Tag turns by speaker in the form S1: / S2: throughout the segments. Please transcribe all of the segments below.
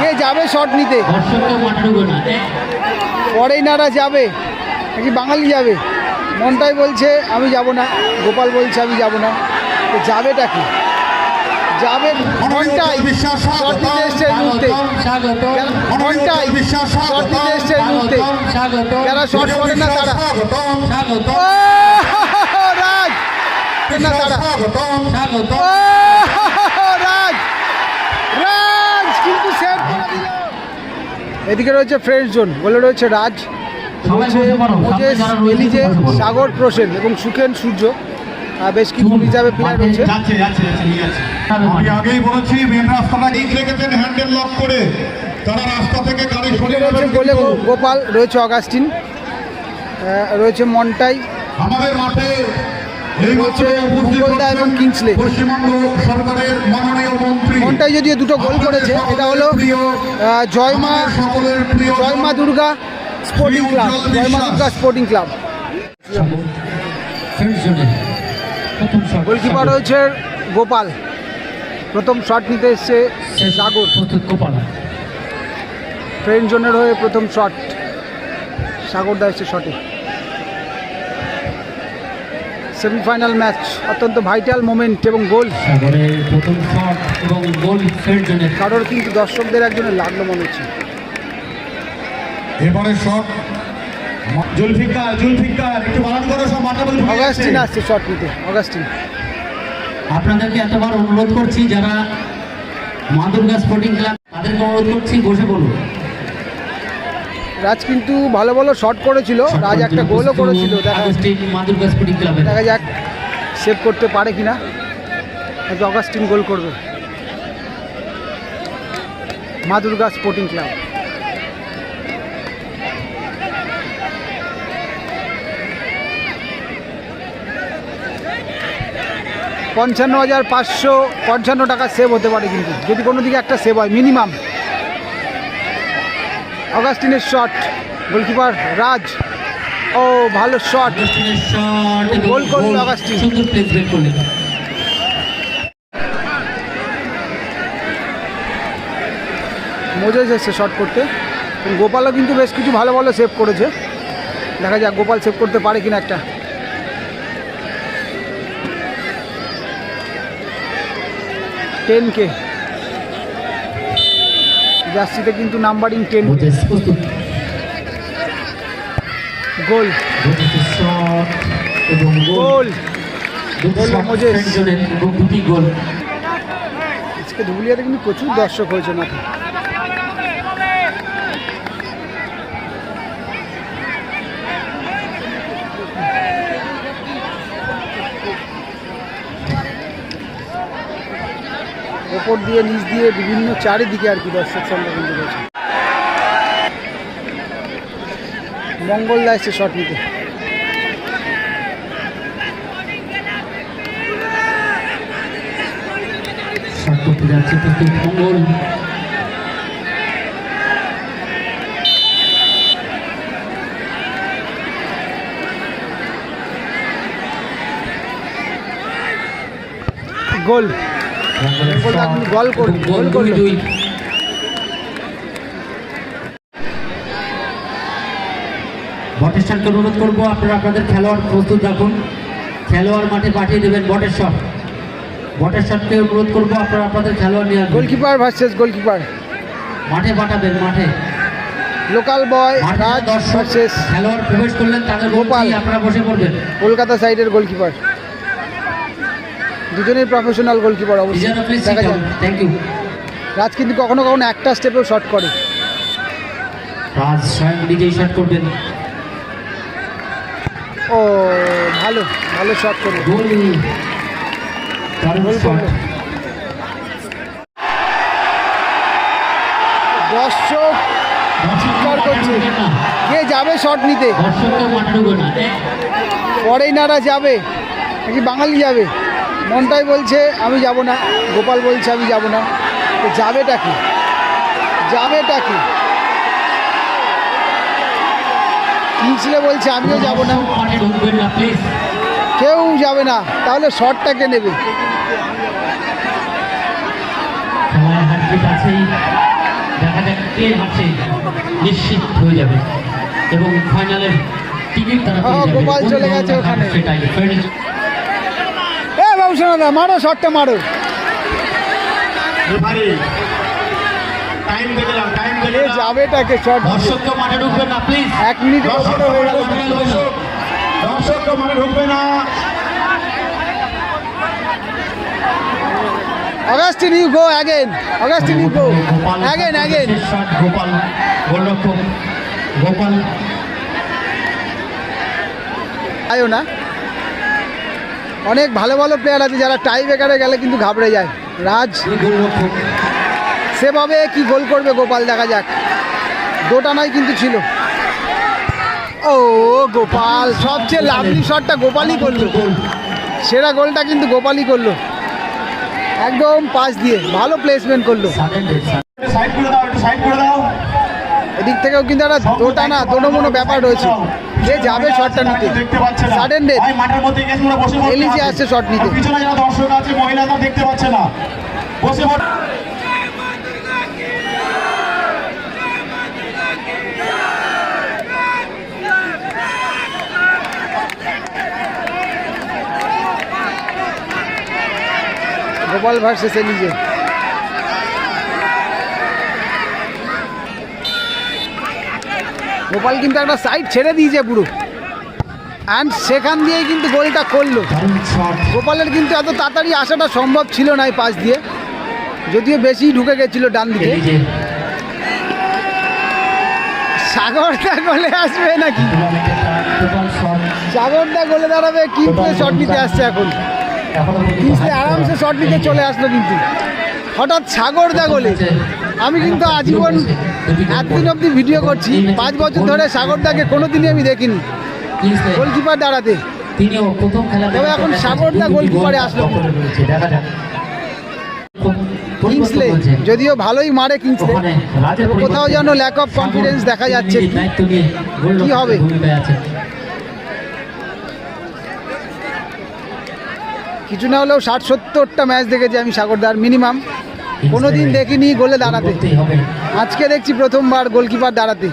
S1: কে যাবে শট নিতে?
S2: দর্শককে মাঠে ঢুকবে না।
S1: ফরেনাররা যাবে। নাকি বাঙালি যাবে? মনটাই বলছে আমি যাব না। গোপাল বলছে আমি যাব না। তো যাবেটা কি? যাবে
S3: বিশ্বাস
S1: শট নিতে এসছে মুহূর্তে।
S3: বিশ্বাস
S1: শট নিতে এসছে মুহূর্তে। যারা শট করে না তারা
S2: স্বাগত
S1: ও, রাজ না তারা
S2: স্বাগত
S1: ও, রাজ রাজ কিন্তু সেভ এদিকে রয়েছে ফ্রেন্ড জোন বলে রয়েছে রাজ মোজেস এলিজে সাগর প্রসেন এবং সুখেন সূর্য। বেশ কিছু রিজার্ভে প্লেয়ার রয়েছে।
S3: আমি আগেই বলেছি মেন রাস্তাটা ঠিক রেখেছেন হ্যান্ডেল লক করে। তারা রাস্তা থেকে গাড়ি সরিয়ে
S1: রয়েছে গোলে গোপাল রয়েছে অগাস্টিন রয়েছে মন্টাই
S3: আমাদের মাঠে
S1: মঙ্গলদা এবং কিংসলে। মন্টাই যদিও দুটো গোল করেছে এটা হলো Joyma Joyma Durga Sporting Club Joyma Durga Sporting Club goalkeeper রয়েছে গোপাল। প্রথম শট নিতে এসছে সাগর।
S2: গোপাল।
S1: ফ্রেন্ড জোনের হয়ে প্রথম শট সাগর দা এসছে শটে সেমিফাইনাল ম্যাচ অত্যন্ত ভাইটাল মোমেন্ট এবং গোল। কারোর কিন্তু দর্শকদের একজনের লাগল মনে হচ্ছে।
S3: এবারে শট জুলফিকার জুলফিকার একটু বারণ করো সব মাঠে বলে
S1: অগাস্টিন আসছে শট নিতে অগাস্টিন।
S2: আপনাদেরকে এতবার অনুরোধ করছি যারা মা দুর্গা স্পোর্টিং ক্লাব তাদেরকে অনুরোধ করছি বসে পড়ুন
S1: রাজ কিন্তু ভালো ভালো শট করেছিল। রাজ একটা গোলও করেছিল দেখা যাক। সেভ করতে পারে কিনা। হয়তো অগাস্টিন গোল করবে। মা দুর্গা স্পোর্টিং ক্লাব পঞ্চান্ন হাজার পাঁচশো পঞ্চান্ন টাকা সেভ হতে পারে কিন্তু। যদি কোনো দিকে একটা সেভ হয় মিনিমাম অগাস্টিনের শট গোলকিপার রাজ। ও, ভালো শট গোল করল
S2: অগাস্টিন।
S1: মোজেস এসছে শট করতে। গোপালও কিন্তু বেশ কিছু ভালো ভালো সেভ করেছে। দেখা যাক গোপাল সেভ করতে পারে কিনা একটা। টেন কে। জার্সিতে কিন্তু নাম্বারিং টেন। গোল।
S2: গোল।
S1: গোল আজকে ধুবুলিয়াতে কিন্তু প্রচুর দর্শক হয়েছে মাঠে। ওপর দিয়ে, নিচ দিয়ে বিভিন্ন চারিদিকে আর কি দর্শক সংখ্যা কিন্তু রয়েছে মঙ্গলদা এসছে শট নিতে। গোল। গোল
S2: গোল দুই বটেশ্বরকে অনুরোধ করব আপনারা আপনাদের খেলোয়াড় প্রস্তুত রাখুন। খেলোয়াড় মাঠে পাঠিয়ে দেবেন বটেশ্বর। বটেশ্বরকে অনুরোধ করব আপনারা আপনাদের খেলোয়াড় নিয়ে
S1: গোলকিপার ভার্সেস গোলকিপার
S2: মাঠে পাঠাবেন মাঠে।
S1: লোকাল বয় রাজ
S2: দর্শক খেলোয়াড় প্রবেশ করলেন তাদের।
S1: গোপাল।
S2: আপনারা বসে পড়বেন।
S1: কলকাতা সাইডের গোলকিপার দুজনেই প্রফেশনাল গোলকিপার অবশ্যই। দেখা যাক।
S2: থ্যাংক ইউ
S1: রাজ কিন্তু কখনো কখনো একটা স্টেপেও শট করে।
S2: রাজ স্বয়ং নিজেই শট করবেন।
S1: ও ভালো ভালো শট করে।
S2: গোল। দারুণ শট
S1: দর্শক চিৎকার করছে। কে যাবে শট নিতে?
S2: দর্শককে মাঠে ঢুকবে না।
S1: ফরেনাররা যাবে। নাকি বাঙালি যাবে? মনটাই বলছে আমি যাব না। গোপাল বলছে আমি যাব না। তো যাবেটা কি? যাবেটা কি? কিংসলে বলছে আমিও যাব না। কেউ যাবে না। তাহলে শটটাকে নেবে?
S2: কে নিশ্চিত হয়ে যাবে। এবং ফাইনালের টিকিট তারা
S1: হ্যাঁ। গোপাল চলে গেছে ওখানে।
S2: সেটাই।
S1: সোনাদা মারো শটটা মারো। যাবেটাকে শট এক হয়ে
S3: দর্শক মানে ঢুকবে না
S1: Augustine you go again Augustine you go again again
S2: Gopal গোলরক্ষক গোপাল
S1: আয়ো না অনেক ভালো ভালো প্লেয়ার আছে, যারা টাই বেকারে গেলে কিন্তু ঘাবড়ে যায়। রাজ সেভাবে কি গোল করবে গোপাল, দেখা যাক। দোটানাই কিন্তু ছিল। ও, গোপাল, সবচেয়ে লাভলি শটটা গোপালই করল। সেরা গোলটা কিন্তু গোপালই করল। একদম পাশ দিয়ে, ভালো প্লেসমেন্ট করল
S2: সাডেন ডেথ
S3: সাইড করে দাও একটু সাইড করে দাও
S1: এদিক থেকেও কিন্তু একটা দোটানা দোনোমনো ব্যাপার রয়েছে। যে যাবে শটটা নিতে?
S3: না।
S1: সাডেন ডেথ এলিজে। আসছে শট নিতে।
S3: আর পিছনে দর্শক আছে মহিলারা দেখতে পাচ্ছে না। বসে
S1: গোপাল ভার্সেস এলিজে গোপাল কিন্তু একটা সাইড ছেড়ে দিয়েছে পুরো। অ্যান্ড সেখান দিয়েই কিন্তু গোলটা করল। গোপালের কিন্তু এত তাড়াতাড়ি আসাটা সম্ভব ছিল না এই পাশ দিয়ে। যদিও বেশি ঢুকে গেছিল ডান দিকে। সাগরটা গোলে আসবে নাকি? সাগরটা গোলে দাঁড়াবে কিংসলে শট নিতে আসছে এখন।
S2: হাত
S1: আরামসে শট নিতে চলে আসলো কিন্তু। হঠাৎ সাগরদা গোলে। আমি কিন্তু আজীবন এতদিন অবধি ভিডিও করছি পাঁচ বছর ধরে সাগরদাকে কোনো দিনই আমি দেখিনি গোলকিপার দাঁড়াতে তবে এখন সাগরদা গোলকিপারে আসলো। কিংসলে যদিও ভালোই মারে কিংসলে কোথাও যেন ল্যাক অফ
S2: কনফিডেন্স
S1: দেখা যাচ্ছে। কি হবে? কিছু না হলেও ষাট সত্তরটা ম্যাচ দেখেছি আমি সাগরদার মিনিমাম কোনোদিন দেখিনি গোলে দাঁড়াতে। আজকে দেখছি প্রথমবার গোলকিপার দাঁড়াতে।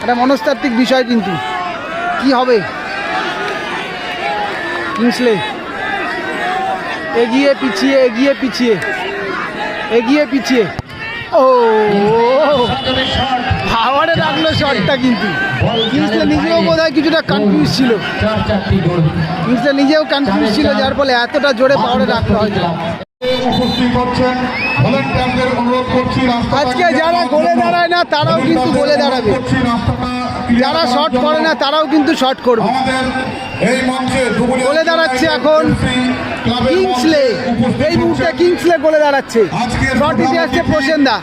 S1: একটা মনস্তাত্ত্বিক বিষয় কিন্তু। কি হবে? কিংসলে। এগিয়ে পিছিয়ে এগিয়ে পিছিয়ে। এগিয়ে পিছিয়ে। ও পাওয়ারে রাখল শটটা কিন্তু। কিংসলে নিজেও বোধ হয় কিছুটা কনফিউজ ছিল। কিংসলে নিজেও কনফিউজ ছিল যার ফলে এতটা জোরে পাওয়ারে রাখতে হয়তো আজকে যারা গোলে দাঁড়ায় না তারাও কিন্তু গোলে দাঁড়াবে। যারা
S3: জন্য।
S1: করে না তারাও কিন্তু শট করবে। গোলে দাঁড়াচ্ছে এখন কিংসলে এই মুহূর্তে কিংসলে গোলে দাঁড়াচ্ছে। শর্ট
S3: প্রধান
S1: প্রসেন দা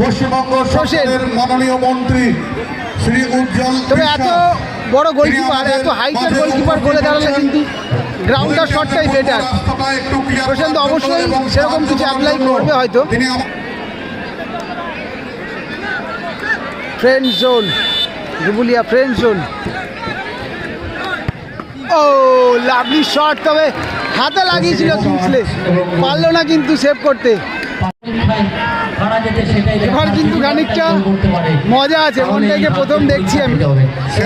S3: পশ্চিমবঙ্গ সরকারের মাননীয় মন্ত্রী।
S1: তবে এত বড় গোলকিপার এত হাইটের গোলকিপার গোলে দাঁড়ালে কিন্তু গ্রাউন্ডার শটটাই বেটার প্রশান্ত অবশ্যই সেরকম কিছু apply করবে হয়তো। Friend zone Rubulia friend zone ও লাভলি শট তবে হাতে লাগিয়েছিল কিংসলে পারল না কিন্তু সেভ করতে। এবার কিন্তু খানিকটা মজা আছে মনটাকে প্রথম দেখছি আমি।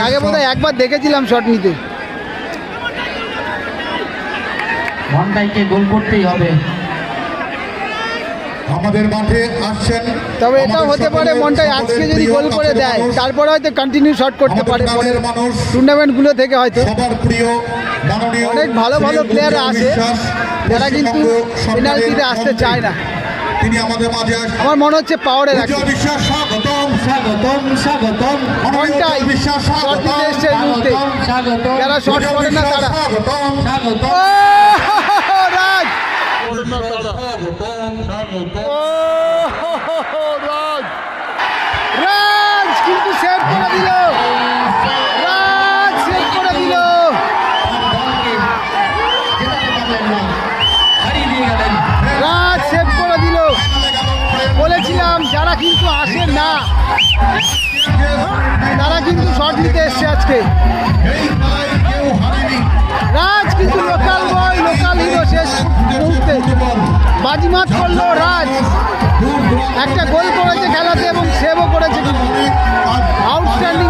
S1: আগে বোধহয় একবার দেখেছিলাম শট নিতে।
S2: মন্ডাইকে গোল করতেই হবে।
S3: আমাদের মাঠে আসছেন
S1: তবে এটাও হতে পারে মনটাই আজকে যদি গোল করে দেয় তারপরে হয়তো কন্টিনিউ শট করতে পারে
S3: পরের
S1: টুর্নামেন্টগুলো থেকে হয়তো।
S3: সবার প্রিয়
S1: অনেক ভালো ভালো প্লেয়ার আছে যারা কিন্তু পেনাল্টিতে আসতে চায় না।
S3: তিনি আমাদের মাঝে
S1: আমার মনে হচ্ছে পাওয়ারে রাখছে
S3: উজ্জ্বল বিশ্বাস স্বাগতম
S2: স্বাগতম স্বাগতম।
S3: মাননীয় বিশ্বাস স্বাগতম
S2: স্বাগতম স্বাগতম।
S1: যারা শট
S3: উজ্জ্বল
S1: করে না তারা
S3: স্বাগতম
S2: স্বাগতম।
S1: রাজ! ও রাজ! রাজ কিন্তু সেভ করে দিল। কিন্তু আসে না। তারা কিন্তু শর্ট নিতে এসছে আজকে। রাজ কিন্তু লোকাল বয় লোকাল হিরো শেষ মুহূর্তে। বাজিমাত করল রাজ। একটা গোল করেছে খেলাতে এবং সেভও করেছে। আউটস্ট্যান্ডিং